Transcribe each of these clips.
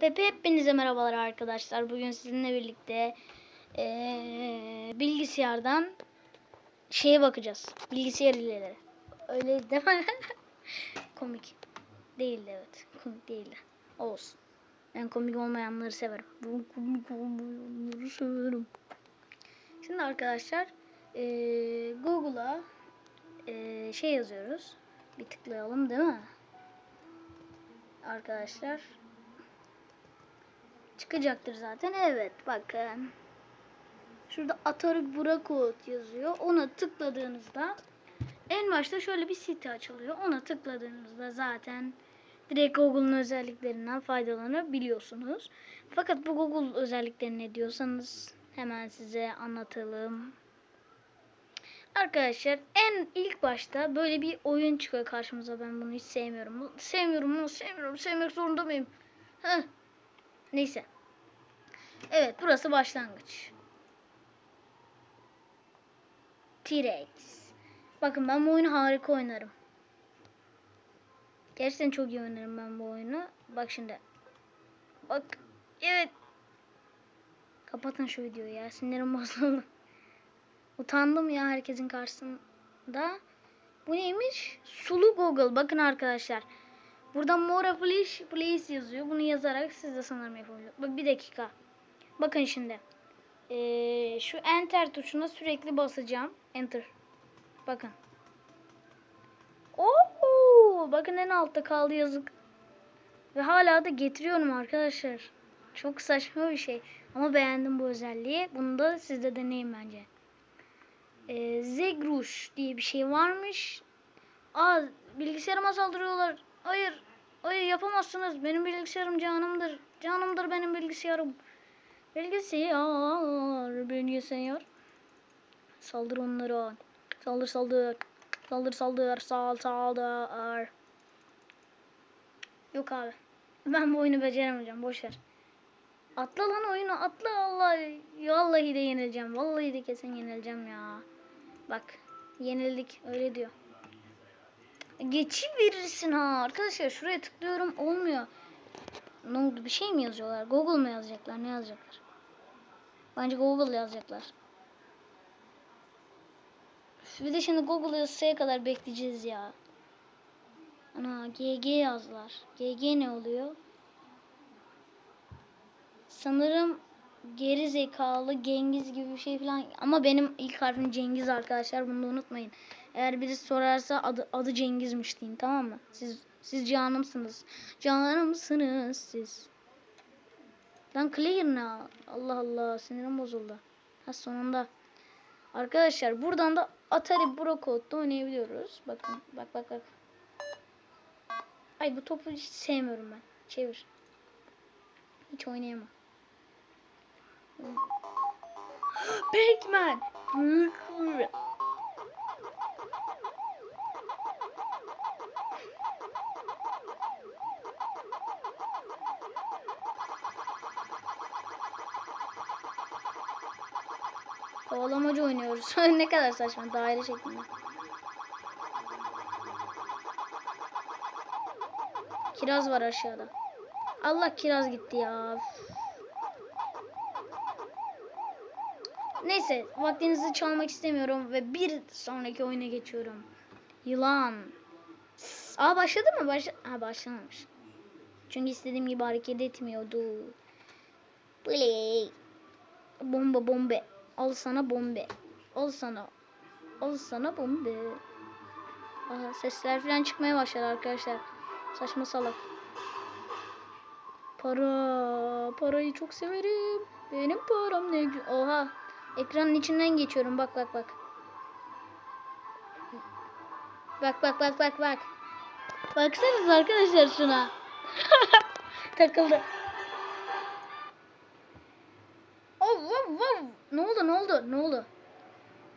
Pepe hepinize merhabalar arkadaşlar. Bugün sizinle birlikte eee, bilgisayardan şeye bakacağız. Bilgisayar ileri. Öyle mi? komik. Değildi evet. Komik değildi. Olsun. Ben komik olmayanları severim. Ben komik olmayanları severim. Şimdi arkadaşlar eee, Google'a eee, şey yazıyoruz. Bir tıklayalım değil mi? Arkadaşlar çıkacaktır zaten. Evet bakın. Şurada Atari Burakot yazıyor. Ona tıkladığınızda en başta şöyle bir site açılıyor. Ona tıkladığınızda zaten direkt Google'un özelliklerinden faydalanabiliyorsunuz. Fakat bu Google özellikleri ne diyorsanız hemen size anlatalım. Arkadaşlar en ilk başta böyle bir oyun çıkıyor karşımıza. Ben bunu hiç sevmiyorum. Sevmiyorum sevmiyorum. Sevmek zorunda mıyım? Heh. Neyse. Evet burası başlangıç. T-Rex. Bakın ben bu oyunu harika oynarım. Gerçekten çok iyi oynarım ben bu oyunu. Bak şimdi. Bak. Evet. Kapatın şu videoyu ya. Sinirim bozuldu. Utandım ya herkesin karşısında. Bu neymiş? Sulu Google. Bakın arkadaşlar. Burada Mora Please, please yazıyor. Bunu yazarak siz de sanırım yapabiliyorsunuz. Bak bir dakika. Bakın şimdi. Ee, şu enter tuşuna sürekli basacağım. Enter. Bakın. Oo, bakın en altta kaldı yazık. Ve hala da getiriyorum arkadaşlar. Çok saçma bir şey. Ama beğendim bu özelliği. Bunu da siz de deneyin bence. Ee, Zegrush diye bir şey varmış. Aa bilgisayarıma saldırıyorlar. Hayır. Hayır yapamazsınız. Benim bilgisayarım canımdır. Canımdır benim bilgisayarım. Bilgisayar. Bilgisayar. Saldır onlara. Saldır saldır. Saldır saldır. Sal saldır. Yok abi. Ben bu oyunu beceremeyeceğim. Boş ver. Atla lan oyunu atla Allah. Vallahi de yenileceğim. Vallahi de kesin yenileceğim ya. Bak yenildik öyle diyor. Geçi verirsin ha arkadaşlar şuraya tıklıyorum olmuyor. Ne oldu bir şey mi yazıyorlar? Google mu yazacaklar? Ne yazacaklar? Bence Google yazacaklar. Bir de şimdi Google yazısaya kadar bekleyeceğiz ya. Ana GG yazdılar. GG ne oluyor? Sanırım geri zekalı Gengiz gibi bir şey falan. Ama benim ilk harfim Cengiz arkadaşlar. Bunu da unutmayın. Eğer birisi sorarsa adı, adı Cengiz'miş deyin tamam mı? Siz siz canımsınız. Canımsınız siz. Lan clear ne? Allah Allah sinirim bozuldu. Ha sonunda. Arkadaşlar buradan da Atari Brocode'da oynayabiliyoruz. Bakın bak bak bak. Ay bu topu hiç sevmiyorum ben. Çevir. Hiç oynayamam. Pac-Man. Kovalamacı oynuyoruz. ne kadar saçma daire şeklinde. Kiraz var aşağıda. Allah kiraz gitti ya. Neyse vaktinizi çalmak istemiyorum ve bir sonraki oyuna geçiyorum. Yılan. Aa başladı mı? Başla ha başlamamış. Çünkü istediğim gibi hareket etmiyordu. Play. Bomba bombe. Al sana bombe. Al sana. Al sana bombe. Aha, sesler falan çıkmaya başladı arkadaşlar. Saçma salak. Para. Parayı çok severim. Benim param ne gü- Oha. Ekranın içinden geçiyorum. Bak bak bak. Bak bak bak bak bak. Baksanız arkadaşlar şuna. Takıldı. Oh, wow, wow. Ne oldu ne oldu ne oldu?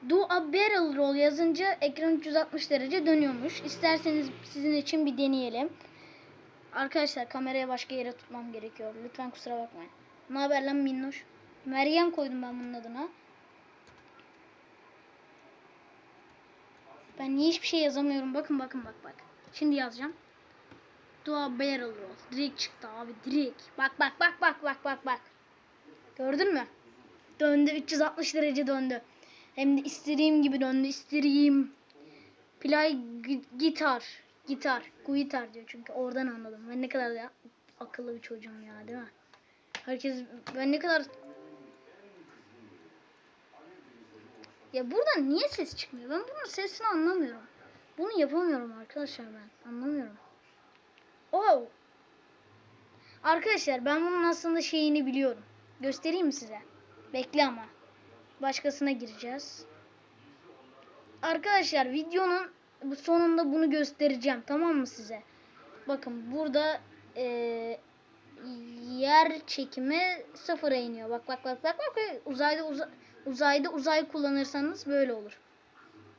Do a barrel roll yazınca ekran 360 derece dönüyormuş. İsterseniz sizin için bir deneyelim. Arkadaşlar kameraya başka yere tutmam gerekiyor. Lütfen kusura bakmayın. Ne haber lan minnoş? Meryem koydum ben bunun adına. Ben niye hiçbir şey yazamıyorum? Bakın bakın bak bak. Şimdi yazacağım. çıktı barrel roll. Direkt çıktı abi direkt. Bak bak bak bak bak bak bak. Gördün mü? Döndü 360 derece döndü. Hem de istediğim gibi döndü. istediğim. Play gi- gitar. Gitar. Guitar diyor çünkü oradan anladım. Ben ne kadar da akıllı bir çocuğum ya değil mi? Herkes ben ne kadar Ya buradan niye ses çıkmıyor? Ben bunun sesini anlamıyorum. Bunu yapamıyorum arkadaşlar ben. Anlamıyorum. Oh. Arkadaşlar ben bunun aslında şeyini biliyorum. Göstereyim size? Bekle ama. Başkasına gireceğiz. Arkadaşlar videonun sonunda bunu göstereceğim. Tamam mı size? Bakın burada eee, yer çekimi sıfıra iniyor. Bak bak bak bak bak. Uzayda uza- uzayda uzay kullanırsanız böyle olur.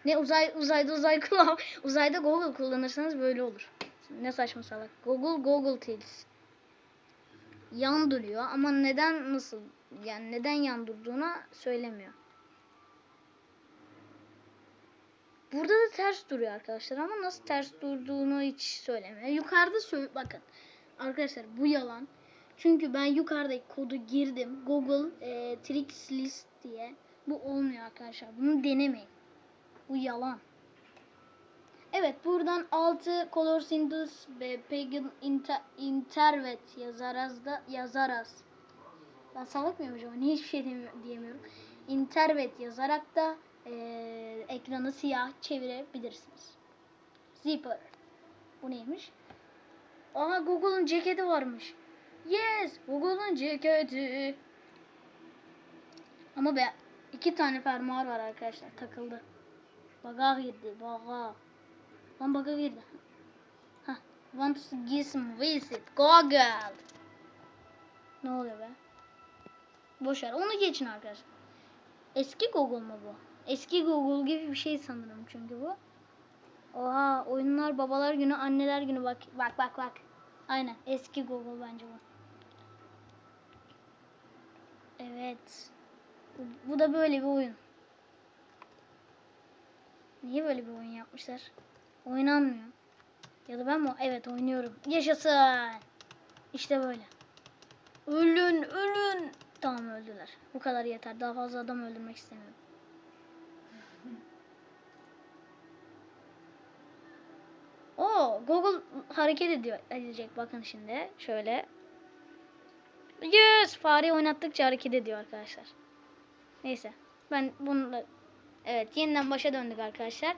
Ne uzay uzayda uzay kullan uzayda Google kullanırsanız böyle olur. Ne saçma salak. Google Google Tales. Yan duruyor ama neden nasıl yani neden yan durduğuna söylemiyor. Burada da ters duruyor arkadaşlar ama nasıl ters durduğunu hiç söylemiyor. Yukarıda söyle bakın. Arkadaşlar bu yalan. Çünkü ben yukarıdaki kodu girdim. Google e, Tricks List diye. Bu olmuyor arkadaşlar. Bunu denemeyin. Bu yalan. Evet buradan 6 Color Synthesis ve Pagan Inter Intervet yazarız da yazarız. Ben salak mıyım acaba? Niye hiçbir şey diyemiyorum. Intervet yazarak da eee, ekranı siyah çevirebilirsiniz. Zipper. Bu neymiş? Aha Google'un ceketi varmış. Yes, Google'un ceketi. Ama be iki tane fermuar var arkadaşlar takıldı. Baga girdi, baga. Lan baga girdi. Hah, want to give some visit, Google. Ne oluyor be? Boşver, onu geçin arkadaşlar. Eski Google mu bu? Eski Google gibi bir şey sanırım çünkü bu. Oha, oyunlar babalar günü, anneler günü bak bak bak bak. Aynen, eski Google bence bu. Evet. Bu, da böyle bir oyun. Niye böyle bir oyun yapmışlar? Oynanmıyor. Ya da ben mi? Evet oynuyorum. Yaşasın. İşte böyle. Ölün, ölün. Tamam öldüler. Bu kadar yeter. Daha fazla adam öldürmek istemiyorum. Oo, Google hareket ediyor, edecek. Bakın şimdi. Şöyle. Yes! Fareyi oynattıkça hareket ediyor arkadaşlar. Neyse. Ben bununla Evet yeniden başa döndük arkadaşlar.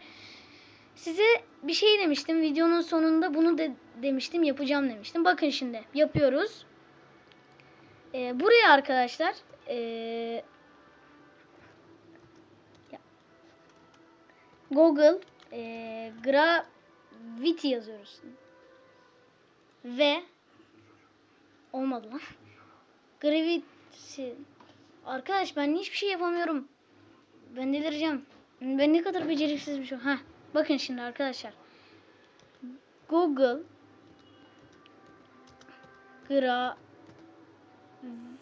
Size bir şey demiştim. Videonun sonunda bunu de demiştim. Yapacağım demiştim. Bakın şimdi yapıyoruz. Ee, buraya arkadaşlar ee, Google ee, Gravity yazıyoruz. Ve olmadı lan. Gravity Arkadaş ben hiçbir şey yapamıyorum. Ben delireceğim. Ben ne kadar beceriksiz bir şey. Ha, bakın şimdi arkadaşlar. Google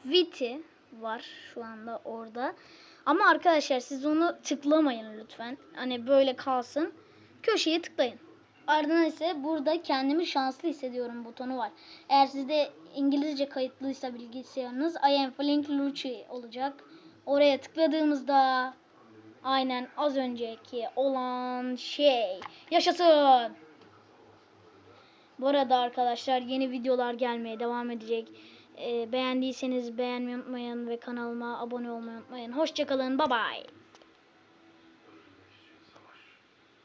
Gravity var şu anda orada. Ama arkadaşlar siz onu tıklamayın lütfen. Hani böyle kalsın. Köşeye tıklayın. Ardından ise burada kendimi şanslı hissediyorum butonu var. Eğer sizde İngilizce kayıtlıysa bilgisayarınız I am Flink Lucci olacak. Oraya tıkladığımızda aynen az önceki olan şey yaşasın. Bu arada arkadaşlar yeni videolar gelmeye devam edecek. Ee, beğendiyseniz beğenmeyi unutmayın ve kanalıma abone olmayı unutmayın. Hoşçakalın. Bye bye.